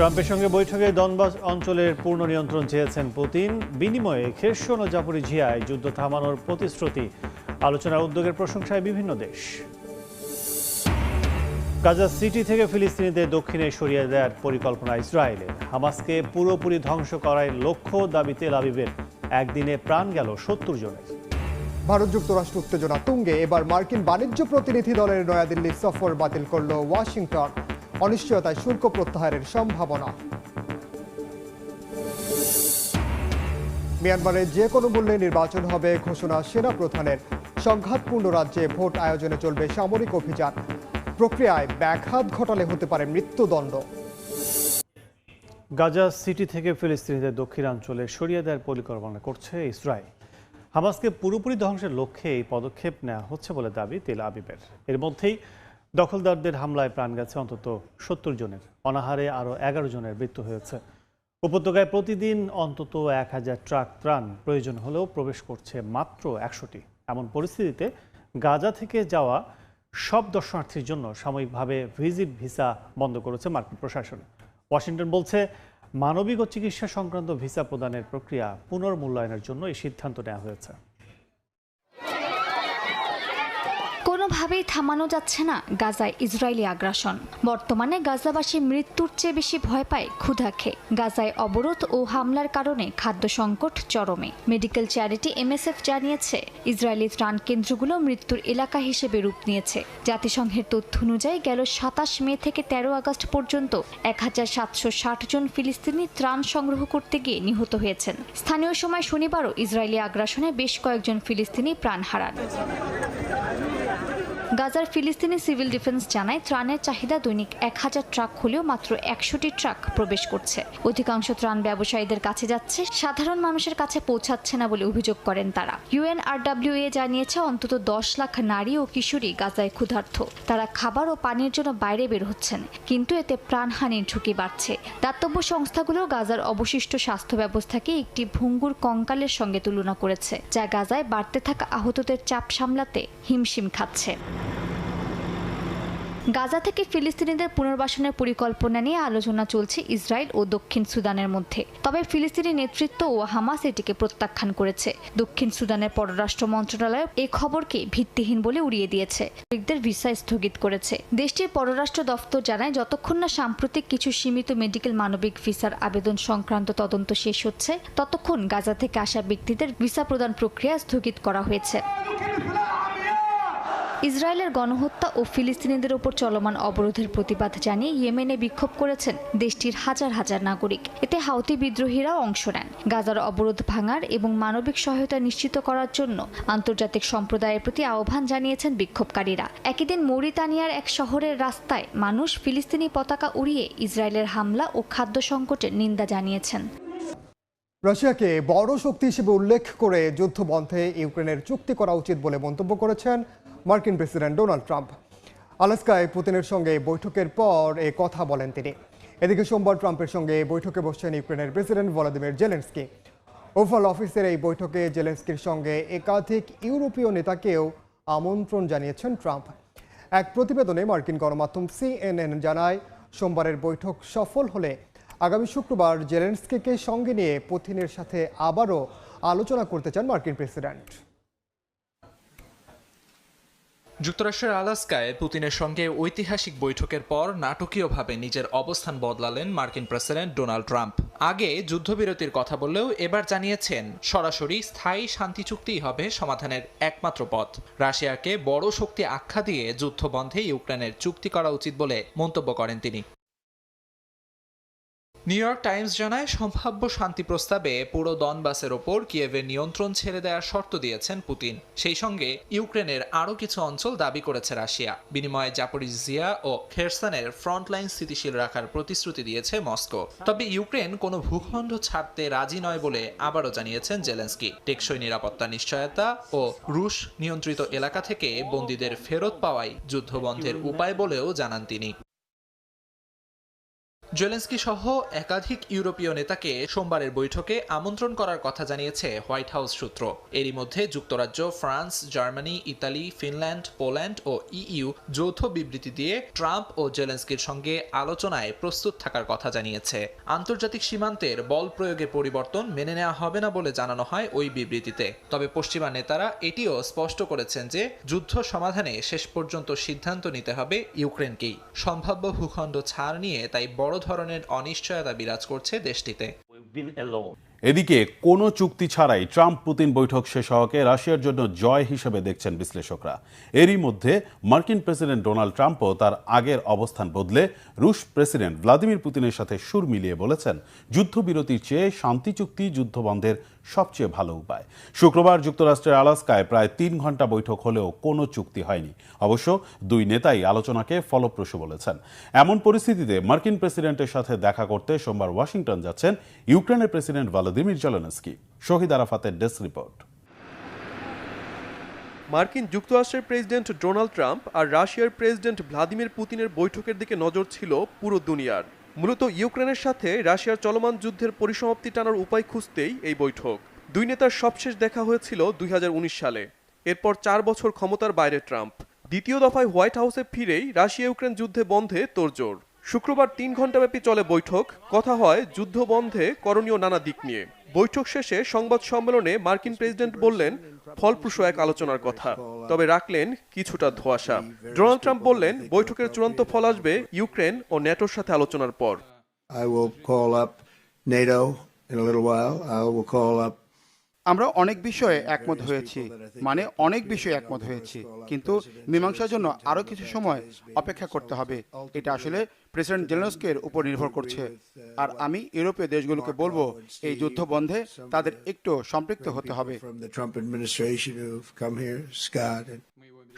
ট্রাম্পের সঙ্গে বৈঠকে দনবাস অঞ্চলের পূর্ণ নিয়ন্ত্রণ চেয়েছেন পুতিন। বিনিময়ে খেরসন ও জাপরিঝিয়ায় যুদ্ধ থামানোর প্রতিশ্রুতি। আলোচনার উদ্যোগের প্রশংসায় বিভিন্ন দেশ। গাজা সিটি থেকে ফিলিস্তিনিদের দক্ষিণে সরিয়ে দেওয়ার পরিকল্পনা ইসরায়েলের। হামাসকে পুরোপুরি ধ্বংস করার লক্ষ্য দাবি তেল আবিবের। একদিনে প্রাণ গেল সত্তর জনের। ভারত যুক্তরাষ্ট্র উত্তেজনা তুঙ্গে। এবার মার্কিন বাণিজ্য প্রতিনিধি দলের নয়াদিল্লি সফর বাতিল করল ওয়াশিংটন। অনিশ্চয়তায় শুল্ক প্রত্যাহারের সম্ভাবনা। মিয়ানমারে যে কোনো মূল্যে নির্বাচন হবে ঘোষণা সেনা প্রধানের। সংঘাতপূর্ণ রাজ্যে ভোট আয়োজনে চলবে সামরিক অভিযান। প্রক্রিয়ায় ব্যাঘাত ঘটালে হতে পারে মৃত্যুদণ্ড। গাজা সিটি থেকে ফিলিস্তিনিদের দক্ষিণাঞ্চলে সরিয়ে দেওয়ার পরিকল্পনা করছে ইসরায়েল। হামাসকে পুরোপুরি ধ্বংসের লক্ষ্যে এই পদক্ষেপ নেওয়া হচ্ছে বলে দাবি তেল আবিবের। এর মধ্যেই দখলদারদের হামলায় প্রাণ গেছে অন্তত সত্তর জনের। অনাহারে আরও এগারো জনের মৃত্যু হয়েছে। উপত্যকায় প্রতিদিন অন্তত এক হাজার ট্রাক ত্রাণ প্রয়োজন হলেও প্রবেশ করছে মাত্র একশোটি। এমন পরিস্থিতিতে গাজা থেকে যাওয়া সব দর্শনার্থীর জন্য সাময়িকভাবে ভিজিট ভিসা বন্ধ করেছে মার্কিন প্রশাসন। ওয়াশিংটন বলছে, মানবিক ও চিকিৎসা সংক্রান্ত ভিসা প্রদানের প্রক্রিয়া পুনর্মূল্যায়নের জন্য এই সিদ্ধান্ত নেওয়া হয়েছে। কোনোভাবেই থামানো যাচ্ছে না গাজায় ইসরায়েলি আগ্রাসন। বর্তমানে গাজাবাসী মৃত্যুর চেয়ে বেশি ভয় পায় ক্ষুধা খেয়ে গাজায় অবরোধ ও হামলার কারণে খাদ্য সংকট চরমে। মেডিকেল চ্যারিটি এমএসএফ জানিয়েছে, ইসরায়েলি ত্রাণ কেন্দ্রগুলো মৃত্যুর এলাকা হিসেবে রূপ নিয়েছে। জাতিসংঘের তথ্য অনুযায়ী গেল সাতাশ মে থেকে তেরো আগস্ট পর্যন্ত এক হাজার সাতশো ষাট জন ফিলিস্তিনি ত্রাণ সংগ্রহ করতে গিয়ে নিহত হয়েছেন। স্থানীয় সময় শনিবারও ইসরায়েলি আগ্রাসনে বেশ কয়েকজন ফিলিস্তিনি প্রাণ হারান। গাজার ফিলিস্তিনি সিভিল ডিফেন্স জানায়, ত্রাণের চাহিদা দৈনিক এক হাজার ট্রাক হলেও মাত্র একশোটি ট্রাক প্রবেশ করছে। অধিকাংশ ত্রাণ ব্যবসায়ীদের কাছে যাচ্ছে, সাধারণ মানুষের কাছে পৌঁছাচ্ছে না বলে অভিযোগ করেন তারা। ইউএনআরডব্লিউএ জানিয়েছে, অন্তত দশ লাখ নারী ও কিশোরী গাজায় ক্ষুধার্থ তারা খাবার ও পানির জন্য বাইরে বের হচ্ছেন, কিন্তু এতে প্রাণহানির ঝুঁকি বাড়ছে। দাতব্য সংস্থাগুলো গাজার অবশিষ্ট স্বাস্থ্য ব্যবস্থাকে একটি ভঙ্গুর কঙ্কালের সঙ্গে তুলনা করেছে, যা গাজায় বাড়তে থাকা আহতদের চাপ সামলাতে হিমশিম খাচ্ছে। গাজা থেকে ফিলিস্তিনিদের পুনর্বাসনের পরিকল্পনা নিয়ে আলোচনা চলছে ইসরায়েল ও দক্ষিণ সুদানের মধ্যে। তবে ফিলিস্তিনি নেতৃত্ব ও হামাস এটিকে প্রত্যাখ্যান করেছে। দক্ষিণ সুদানের পররাষ্ট্র মন্ত্রণালয় এ খবরকে ভিত্তিহীন বলে উড়িয়ে দিয়েছে। নাগরিকদের ভিসা স্থগিত করেছে। দেশটির পররাষ্ট্র দফতর জানায়, যতক্ষণ না সাম্প্রতিক কিছু সীমিত মেডিকেল মানবিক ভিসার আবেদন সংক্রান্ত তদন্ত শেষ হচ্ছে, ততক্ষণ গাজা থেকে আসা ব্যক্তিদের ভিসা প্রদান প্রক্রিয়া স্থগিত করা হয়েছে। ইসরায়েলের গণহত্যা ও ফিলিস্তিনিদের ওপর চলমান অবরোধের প্রতিবাদ জানিয়ে ইয়েমেনে বিক্ষোভ করেছেন দেশটির হাজার হাজার নাগরিক। এতে হাউতি বিদ্রোহীরাও অংশ নেন। গাজার অবরোধ ভাঙার এবং মানবিক সহায়তা নিশ্চিত করার জন্য আন্তর্জাতিক সম্প্রদায়ের প্রতি আহ্বান জানিয়েছেন বিক্ষোভকারীরা। একই দিন মৌরিতানিয়ার এক শহরের রাস্তায় মানুষ ফিলিস্তিনি পতাকা উড়িয়ে ইসরায়েলের হামলা ও খাদ্য সংকটের নিন্দা জানিয়েছেন। রাশিয়াকে বড় শক্তি হিসেবে উল্লেখ করে যুদ্ধ বন্ধে ইউক্রেনের চুক্তি করা উচিত বলে মন্তব্য করেছেন মার্কিন প্রেসিডেন্ট ডোনাল্ড ট্রাম্প। আলাস্কায় পুতিনের সঙ্গে বৈঠকের পর এ কথা বলেন তিনি। এদিকে সোমবার ট্রাম্পের সঙ্গে বৈঠকে বসছেন ইউক্রেনের প্রেসিডেন্ট ভলাদিমির জেলেন্সকি। ওভাল অফিসের এই বৈঠকে জেলেন্সকির সঙ্গে একাধিক ইউরোপীয় নেতাকেও আমন্ত্রণ জানিয়েছেন ট্রাম্প। এক প্রতিবেদনে মার্কিন গণমাধ্যম সিএনএন জানায়, সোমবারের বৈঠক সফল হলে আগামী শুক্রবার জেলেন্সকিকে সঙ্গে নিয়ে পুতিনের সাথে আবারও আলোচনা করতে চান মার্কিন প্রেসিডেন্ট। যুক্তরাষ্ট্রের আলাস্কায় পুতিনের সঙ্গে ঐতিহাসিক বৈঠকের পর নাটকীয়ভাবে নিজের অবস্থান বদলালেন মার্কিন প্রেসিডেন্ট ডোনাল্ড ট্রাম্প। আগে যুদ্ধবিরতির কথা বললেও এবার জানিয়েছেন, সরাসরি স্থায়ী শান্তি চুক্তিই হবে সমাধানের একমাত্র পথ। রাশিয়াকে বড় শক্তি আখ্যা দিয়ে যুদ্ধ বন্ধে ইউক্রেনের চুক্তি করা উচিত বলে মন্তব্য করেন তিনি। নিউ ইয়র্ক টাইমস জানায়, সম্ভাব্য শান্তি প্রস্তাবে পুরো দনবাসের ওপর কিয়েভের নিয়ন্ত্রণ ছেড়ে দেওয়ার শর্ত দিয়েছেন পুতিন। সেই সঙ্গে ইউক্রেনের আরও কিছু অঞ্চল দাবি করেছে রাশিয়া। বিনিময়ে জাপরিজিয়া ও খেরসানের ফ্রন্টলাইন স্থিতিশীল রাখার প্রতিশ্রুতি দিয়েছে মস্কো। তবে ইউক্রেন কোনো ভূখণ্ড ছাড়তে রাজি নয় বলে আবারও জানিয়েছেন জেলেন্সকি টেকসই নিরাপত্তা নিশ্চয়তা ও রুশ নিয়ন্ত্রিত এলাকা থেকে বন্দীদের ফেরত পাওয়াই যুদ্ধবন্ধের উপায় বলেও জানান তিনি। জেলেন্সকি সহ একাধিক ইউরোপীয় নেতাকে সোমবারের বৈঠকে আমন্ত্রণ করার কথা জানিয়েছে হোয়াইট হাউস সূত্র। এরই মধ্যে যুক্তরাজ্য, France, Germany, Italy, Finland, Poland ও ইইউ যৌথ বিবৃতি দিয়ে ট্রাম্প ও জেলেন্সকির সঙ্গে আলোচনায় প্রস্তুত থাকার কথা জানিয়েছে। আন্তর্জাতিক সীমান্তের বল প্রয়োগে পরিবর্তন মেনে নেওয়া হবে না বলে জানানো হয় ওই বিবৃতিতে। তবে পশ্চিমা নেতারা এটিও স্পষ্ট করেছেন যে যুদ্ধ সমাধানে শেষ পর্যন্ত সিদ্ধান্ত নিতে হবে ইউক্রেনকেই। সম্ভাব্য ভূখণ্ড ছাড় নিয়ে তাই বড় ধরনের অনিশ্চয়তা বিরাজ করছে দেশটিতে। এদিকে কোনো চুক্তি ছাড়াই ট্রাম্প পুতিন বৈঠক শেষ হওয়াকে রাশিয়ার জন্য জয় হিসেবে দেখছেন বিশ্লেষকরা। এরই মধ্যে মার্কিন প্রেসিডেন্ট ডোনাল্ড ট্রাম্পও তার আগের অবস্থান বদলে রুশ প্রেসিডেন্ট ভ্লাদিমির পুতিনের সাথে সুর মিলিয়ে বলেছেন যুদ্ধবিরতির চেয়ে শান্তি চুক্তি যুদ্ধ বন্ধের সবচেয়ে ভালো উপায়। শুক্রবার যুক্তরাষ্ট্রের আলাস্কায় প্রায় তিন ঘণ্টা বৈঠক হলেও কোনো চুক্তি হয়নি। অবশ্য দুই নেতাই আলোচনাকে ফলপ্রসূ বলেছেন। এমন পরিস্থিতিতে মার্কিন প্রেসিডেন্টের সাথে দেখা করতে সোমবার ওয়াশিংটন যাচ্ছেন ইউক্রেনের প্রেসিডেন্ট ভলোদিমির জেলেনস্কি। শহীদ আরাফাতের ডেস্ক রিপোর্ট। মার্কিন যুক্তরাষ্ট্রের প্রেসিডেন্ট ডোনাল্ড ট্রাম্প আর রাশিয়ার প্রেসিডেন্ট ভ্লাদিমির পুতিনের বৈঠকের দিকে নজর ছিল পুরো দুনিয়ার। মূলত ইউক্রেনের সাথে রাশিয়ার চলমান যুদ্ধের পরিসমাপ্তি টানার উপায় খুঁজতেই এই বৈঠক। দুই নেতার সবশেষ দেখা হয়েছিল দুই হাজার উনিশ সালে। এরপর চার বছর ক্ষমতার বাইরে ট্রাম্প। দ্বিতীয় দফায় হোয়াইট হাউসে ফিরেই রাশিয়া ইউক্রেন যুদ্ধে বন্ধে তোড়জোড়। শুক্রবার তিন ঘণ্টাব্যাপী চলে বৈঠক। কথা হয় যুদ্ধ বন্ধে করণীয় নানা দিক নিয়ে। বৈঠক শেষে সংবাদ সম্মেলনে মার্কিন প্রেসিডেন্ট বললেন, ফলপ্রসূ এক আলোচনার কথা, তবে রাখলেন কিছুটা ধোয়াশা ডোনাল্ড ট্রাম্প বললেন, বৈঠকের চূড়ান্ত ফল আসবে ইউক্রেন ও ন্যাটোর সাথে আলোচনার পর I will call up NATO in a little while. I will call up আমরা অনেক বিষয়ে একমত হয়েছি মানে অনেক বিষয়ে একমত হয়েছি, কিন্তু মীমাংসার জন্য আরও কিছু সময় অপেক্ষা করতে হবে। এটা আসলে প্রেসিডেন্ট জেলেনস্কের উপর নির্ভর করছে। আর আমি ইউরোপীয় দেশগুলোকে বলব, এই যুদ্ধ বন্ধে তাদের একটু সম্পৃক্ত হতে হবে।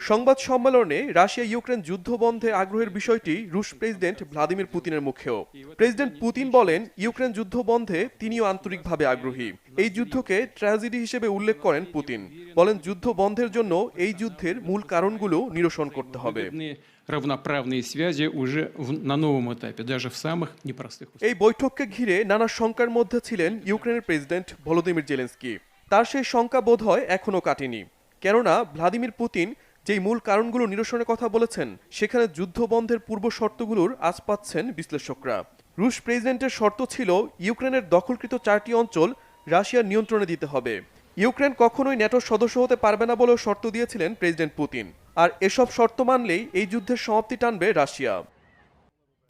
from the Trump administration who've come here, Scott and সংবাদ সম্মেলনে রাশিয়া ইউক্রেন যুদ্ধ বন্ধে আগ্রহের বিষয়টি রুশ প্রেসিডেন্ট ভ্লাদিমির পুতিনের মুখেও প্রেসিডেন্ট পুতিন বলেন ইউক্রেন যুদ্ধ বন্ধে তিনিও আন্তরিকভাবে আগ্রহী এই যুদ্ধকে ট্র্যাজেডি হিসেবে উল্লেখ করেন পুতিন বলেন যুদ্ধ বন্ধের জন্য এই যুদ্ধের মূল কারণগুলো নিরসন করতে হবে выгодные равноправные связи уже в- на новом этапе, даже в самых непростых условиях. এই বৈঠককে ঘিরে নানা শঙ্কার মধ্যে ছিলেন ইউক্রেনের প্রেসিডেন্ট ভলোদিমির জেলেন্সকি তার সেই শঙ্কা বোধ হয় এখনও কাটেনি কেননা ভ্লাদিমির পুতিন যেই মূল কারণগুলো নিরসনের কথা বলেছেন, সেখানে যুদ্ধ বন্ধের পূর্ব শর্তগুলোর আজ পাচ্ছেন বিশ্লেষকরা। রুশ প্রেসিডেন্টের শর্ত ছিল, ইউক্রেনের দখলকৃত চারটি অঞ্চল রাশিয়ার নিয়ন্ত্রণে দিতে হবে। ইউক্রেন কখনোই ন্যাটোর সদস্য হতে পারবে না বলেও শর্ত দিয়েছিলেন প্রেসিডেন্ট পুতিন। আর এসব শর্ত মানলেই এই যুদ্ধের সমাপ্তি টানবে রাশিয়া।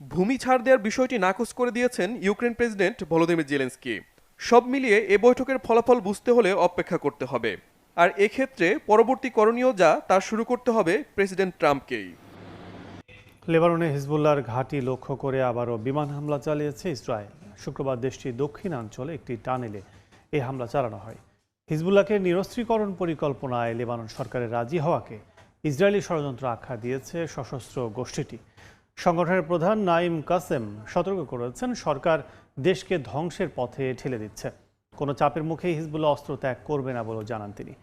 ভূমি ছাড় দেওয়ার বিষয়টি নাকচ করে দিয়েছেন ইউক্রেন প্রেসিডেন্ট ভলোদিমির জেলেন্সকি। সব মিলিয়ে এ বৈঠকের ফলাফল বুঝতে হলে অপেক্ষা করতে হবে। আর এক্ষেত্রে পরবর্তী করণীয় যা তা শুরু করতে হবে প্রেসিডেন্ট ট্রাম্পকেই। লেবাননে হিজবুল্লার ঘাঁটি লক্ষ্য করে আবারও বিমান হামলা চালিয়েছে ইসরায়েল। শুক্রবার দেশটির দক্ষিণাঞ্চলে একটি টানেলে এই হামলা চালানো হয়। হিজবুল্লাহকে নিরস্ত্রীকরণ পরিকল্পনায় লেবানন সরকারের রাজি হওয়াকে ইসরায়েলি ষড়যন্ত্র আখ্যা দিয়েছে সশস্ত্র গোষ্ঠীটি। সংগঠনের প্রধান নাইম কাসেম সতর্ক করেছেন, সরকার দেশকে ধ্বংসের পথে ঠেলে দিচ্ছে। কোনো চাপের মুখেই হিজবুল্লাহ অস্ত্র ত্যাগ করবে না বলেও জানান তিনি।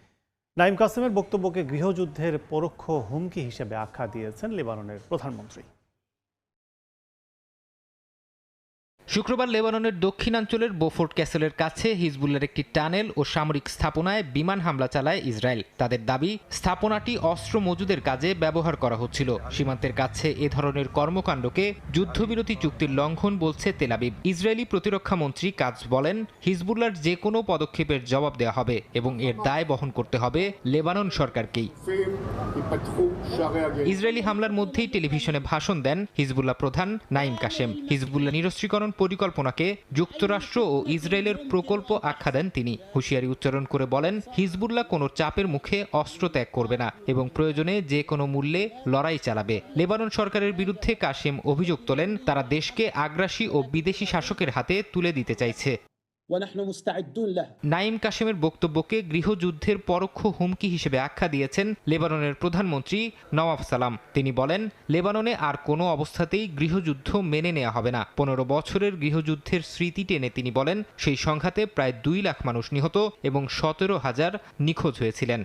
নাইম কাসেমের বক্তব্যকে গৃহযুদ্ধের পরোক্ষ হুমকি হিসেবে আখ্যা দিয়েছেন লেবাননের প্রধানমন্ত্রী। শুক্রবার লেবাননের দক্ষিণাঞ্চলের বোফোর্ট ক্যাসেলের কাছে হিজবুল্লার একটি টানেল ও সামরিক স্থাপনায় বিমান হামলা চালায় ইসরায়েল। তাদের দাবি, স্থাপনাটি অস্ত্র মজুদের কাজে ব্যবহার করা হচ্ছিল। সীমান্তের কাছে এ ধরনের কর্মকাণ্ডকে যুদ্ধবিরতি চুক্তির লঙ্ঘন বলছে তেলাবিব ইসরায়েলি প্রতিরক্ষা মন্ত্রী কাজ বলেন হিজবুল্লার যে কোনো পদক্ষেপের জবাব দেওয়া হবে এবং এর দায় বহন করতে হবে লেবানন সরকারকেই। ইসরায়েলি হামলার মধ্যেই টেলিভিশনে ভাষণ দেন হিজবুল্লাহ প্রধান নাইম কাশেম। হিজবুল্লাহ নিরস্ত্রীকরণ পরিকল্পনাকে যুক্তরাষ্ট্র ও ইসরায়েলের প্রকল্প আখ্যা দেন তিনি। হুঁশিয়ারি উচ্চারণ করে বলেন, হিজবুল্লাহ কোনো চাপের মুখে অস্ত্র ত্যাগ করবে না এবং প্রয়োজনে যে কোনো মূল্যে লড়াই চালাবে। লেবানন সরকারের বিরুদ্ধে কাশেম অভিযোগ তোলেন, তারা দেশকে আগ্রাসী ও বিদেশি শাসকের হাতে তুলে দিতে চাইছে। নাইম কাশেমের বক্তব্যকে গৃহযুদ্ধের পরোক্ষ হুমকি হিসেবে আখ্যা দিয়েছেন লেবাননের প্রধানমন্ত্রী নওয়াব সালাম। তিনি বলেন, লেবাননে আর কোনো অবস্থাতেই গৃহযুদ্ধ মেনে নেওয়া হবে না। পনেরো বছরের গৃহযুদ্ধের স্মৃতি টেনে তিনি বলেন, সেই সংঘাতে প্রায় দুই লাখ মানুষ নিহত এবং সতেরো হাজার নিখোঁজ হয়েছিলেন।